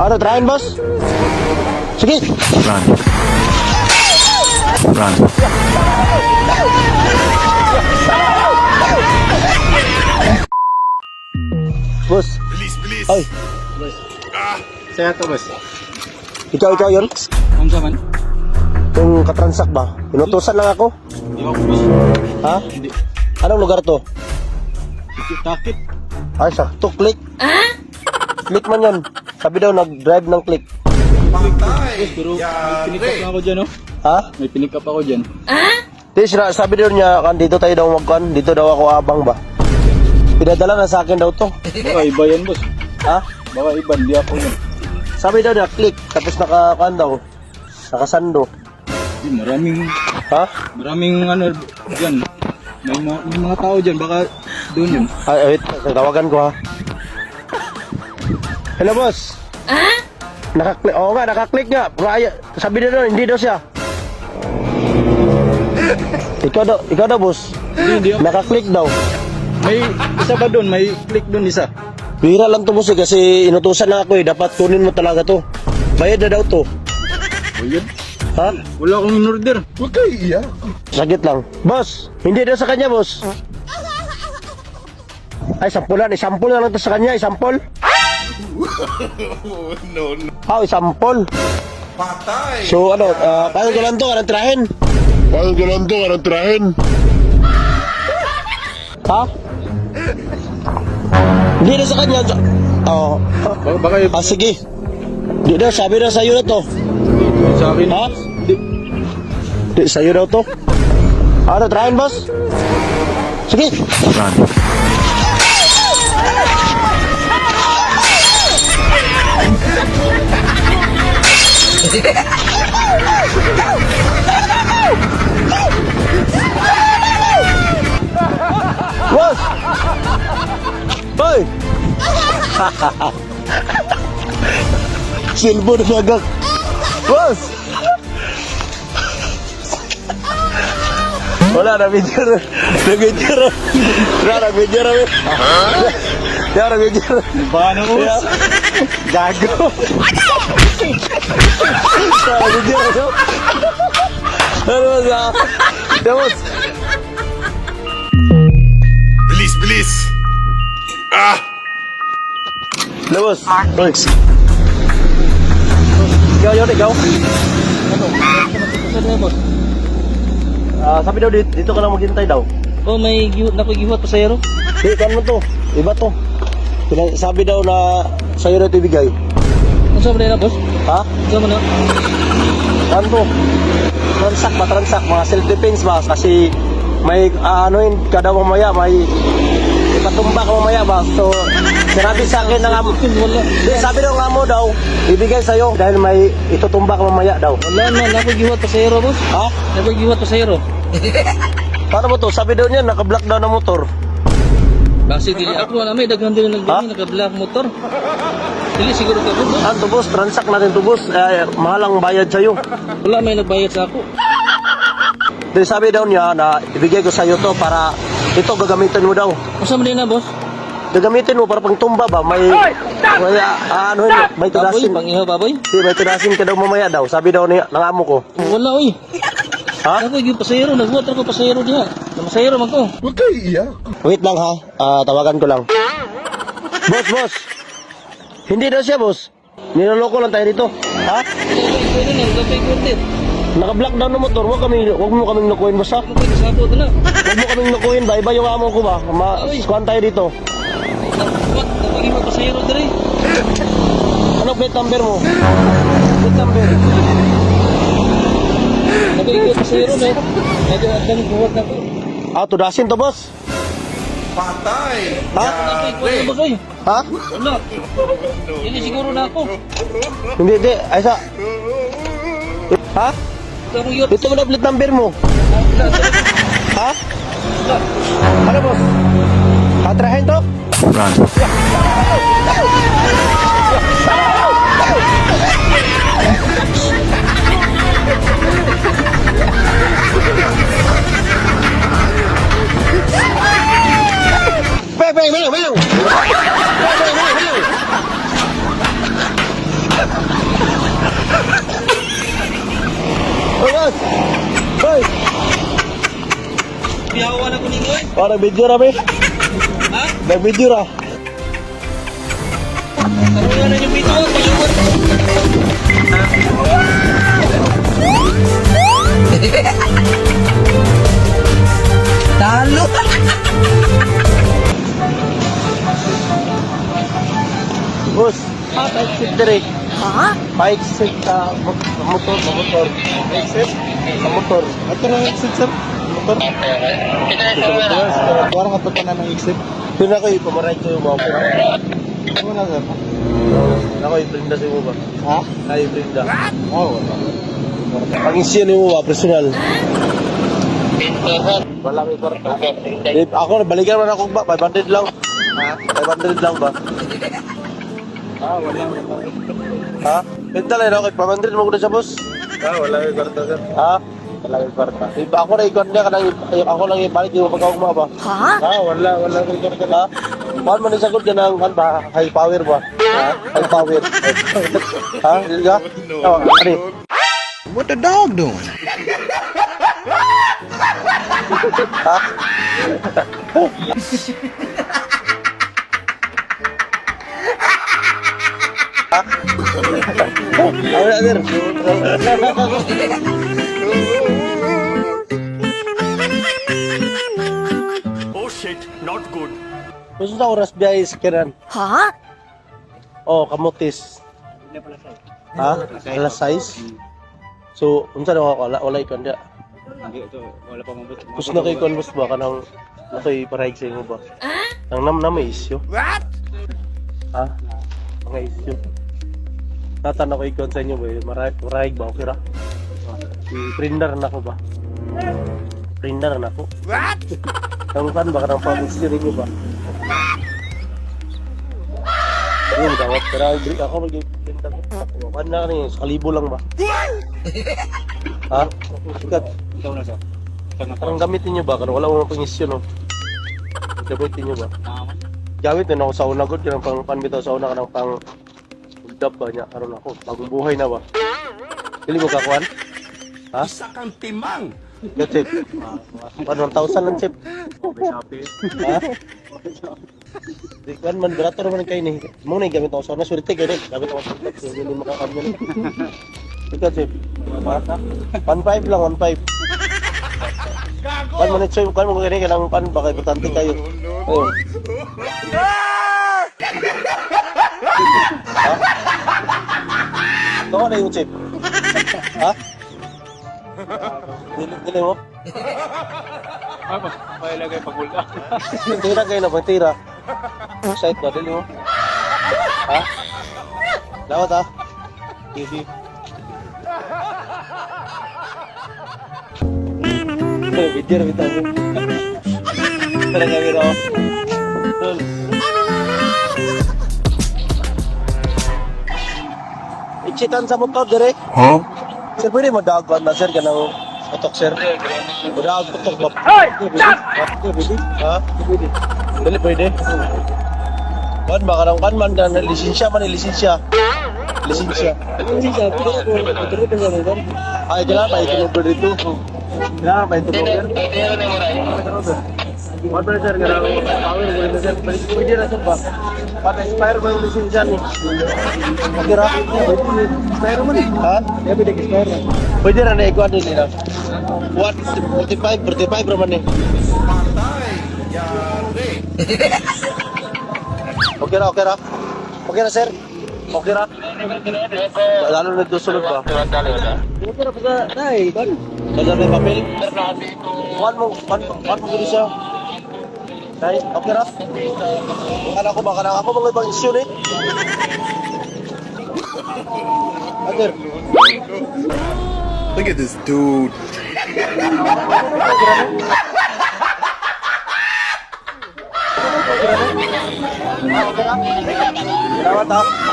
Ano, trying, boss? Sige. Run. Run. Boss. Bilis, bilis. Ay, Saya to, boss. ikaw, ikaw yun? Unsa man? Yung katransak ba? Inutusan lang ako. Di ba, boss? Ha? Hindi. Anong lugar to? Takip. Ay, sakto, click. Click man yan. Sabi daw, nag-drive ng click. Boss, pero may pinick up na ako dyan, oh. Ha? May pinick up ako dyan. Di, sila, sabi daw niya, kan, dito tayo daw magkan, dito daw ako abang ba? Pinadala na sa akin daw to. Baka iba yan, boss. Ha? Baka iba, hindi ako yan. Sabi daw niya, click. Tapos naka, kan daw, nakasando. Di, maraming, Ha? maraming ano dyan. May, mga- may mga tao dyan, baka doon yun. Ay, wait, tawagan ko ha. Hello, boss. Ha? Naka-click, oo nga, naka-click nga. Raya, sabi daw, hindi daw siya. ikaw daw, ikaw daw, boss. Hindi, hindi ako. Naka-click daw. May isa ba doon? May click doon isa. Bihira lang to, boss, eh, kasi inutusan na ako eh. Dapat kunin mo talaga to. Bayad na daw to. O yun. Ha? Wala akong in-order. Huwag kayo iyak. Sagit lang. Boss, hindi daw sa kanya, boss. Ay, sampulan. Isampul na lang to sa kanya. Isampul. Oh, no, no. Ah, isampul. Patay. So, ano, uh, paano ko lang to? Anong trahin? Paano ganun to? Anong trahin? Ha? Hindi na sa kanya. Oo. Baka, baka iba Ah, sige. Di daw, sabi na sa'yo na to. sa akin. Ha? Di, Di, sa'yo daw to. Ano, trahin, boss? Sige. Run. Boss! Hoy! Silbo na magak. Boss! Wala na video na. Na video na. Wala na video na. Wala na video na. baka na ko. Kaya, Gago. Na video na. Ano ba sa? Boss! Bilis, bilis. Ah! Labos. Hoy. Ikaw yun, ikaw. Saan na, boss? Ah, sabi daw dito, dito ka lang maghintay daw. Oh, may giwat na ko giwat pasayro. Di, kan mo to. Iba to. Pina- Sabi daw na sa'yo na ito ibigay. Unsa man na, boss? Ha? Unsa man na? Ano to? Transak ba? Transak. Mga self-defense ba? Kasi may ah, ano yun, kada mamaya may ikatumba ka mamaya ba? So, sinabi sa akin ng amo. Di, sabi daw ng amo daw, ibigay sa'yo dahil may itutumba ka mamaya daw. Wala na, na ko giwat pasayro, boss. Ha? Na ko giwat pasayro. Paano mo to? Sabi daw niya, naka-block daw ng motor. Basi dili ako na may daghan din Ha? nagdumi naka-black motor. Dili siguro ka boss. Ano to boss? Transak natin to boss. Eh, mahal ang bayad sa'yo. Wala may nagbayad sa ako. Then sabi daw niya na ibigay ko sa'yo to para ito gagamitin mo daw. Unsa man na, boss? Gagamitin mo para pang tumba ba? May, may ah, ano yun, may Baboy, tudasin. pang ihaw baboy. Di, may tudasin ka daw mamaya daw. Sabi daw niya, ng amo ko. Wala oy. Ha? Ako gyud pasayro, nagbuhat ako pasayro diha. Masayro man ko. Huwag kayo iyak. Wait lang ha. Ah, tawagan ko lang. Boss, boss. Hindi daw siya, boss. Niloloko lang tayo dito. Ha? Pwede na, gapay content. Naka-block down ng motor. Huwag, kami, huwag mo kaming nakuhin, boss ha? Ako pwede sabo na. Huwag mo kaming nakuhin ba? Iba yung amo ko ba? Ma kuhan tayo dito. What? Nagiging pasayro diri. Ano plate number mo? Plate number. Pasayro na. Medyo. Ah, tudasin to, boss. Patay. Ha? Wala ba koy? Ha? Wala. Dili siguro na ako. Hindi, hindi. Ay, sa... Ha? Dito mo na plate number mo. Ha? Ano, boss? Atrahin to? Run. Bang, bang, bang, bang! Bang, bang, bang, bang! Ayan! Hoy! Biyawa na ko video rami. Ha? Nag-video ra. Karoon na yung video, pag-iwan. Talo. Boss, ah, bike seat dire. Ha? Bike seat sa sa motor, sa motor. Bike seat sa motor. Ato na exit sir. Motor. Parang ato pa na ng exit. Doon ako yung pamaray ko yung mga Ano na sir? Ako yung brinda sa mo ba? Ha? Ay, brinda. Oh, wala. Ang isyan mo ba, personal? Wala may kwarta. Eh, ako, balikan mo na ako ba? 500 lang. Ha? 500 lang ba? Ah, wala. Ha? Benta lang ako, 500 mo ko na sa boss. Ah, wala may kwarta sir. Ha? Wala may kwarta. Iba ako na ikon niya, kanang ako lang ibalik yung pagkakuma ba? Ha? Ah, wala, wala may kwarta. Ha? Paano man isagot ka ng kan ba? High power ba? Ha? High power. ha? Hindi ka? Oh, ano? What the dog doing? Na, Oh shit, not good. Gusto sa oras biyahe sa kiran. Ha? Oh, kamutis. Ha? Alas 6? So, unsa na wala wala ikon dia. Hindi, ito. Wala pa mabot. Gusto na kay boss ba kanang nakoy parahig sa imo ba? Ang nam na may isyo. What? Ha? Mga isyo. Tatan ako ikon sa inyo ba? Marahig, marahig ba? Okay ra? I-printer na ko ba? Printer na ko. What? Ang kan ba kanang pag-isyo rin ba? Ayun, gawat. Pero ako mag-printer ko. Kan na kanina, sa kalibo lang ba? ha? Sikat. Ikaw na na Parang gamitin nyo ba? Kung wala mo pang isyo, no? Gamitin nyo ba? Tama. Gamit na ako sa una god, kanang pang panbitaw sa una kanang pang Udap ba niya? Karoon ako. Bagong buhay na ba? Dili mo kakuan? Ha? Isa kang timang. Yan, Chip. Ano, 1,000 lang, Chip. Ha? Di kan man, barato naman kayo ni. Mo na yung gamit ako sa una. Surite kayo rin. Gamit ako sa una. Hindi mo makakuan Ikaw, Chip. Ha? 1,500 lang, 1,500. Kan man ito, kan mo ganyan, kailangan pan, baka importante kayo. Ayun. Ito na yung chip. Ha? Dili, dili mo? Ah, pa. May lagay pagulda. Tira kayo na? Tira. Site ba? Dili mo? Ha? Lawat ha? Ito, mo. Tara nga biro. Dul. Ichitan sa motor dire. Huh? Sir, pwede madagwan na sir kanang putok sir. Madag putok ba? Hoy! Ha? Pwede. Dali pwede. Kan ba kanang kan man kan lisensya man lisensya. Lisensya. Lisensya pwede ko pwede ko sa motor. Ay, kailangan pa ito dito. Pa ito number. What ba sir kanang power ko rin sir. Pwede na sir ba? Para expire ba yung lisensya ni? Ra? Expire man. Ha? Pwede expire. Pwede ra na ikuan din nila. What? 45, 45 raman eh. Okay ra, okay ra. Okay ra, sir. Okay ra. Lalo na susunod ba? Okay ra, pagka, tay, ban. Kada may papel? Kuhan mo, mo, kuhan mo gini siya. Tay, okay ra. Kana ko ba, kana ako mga ibang issue ni? Agir. Look at this dude. Salamat ha.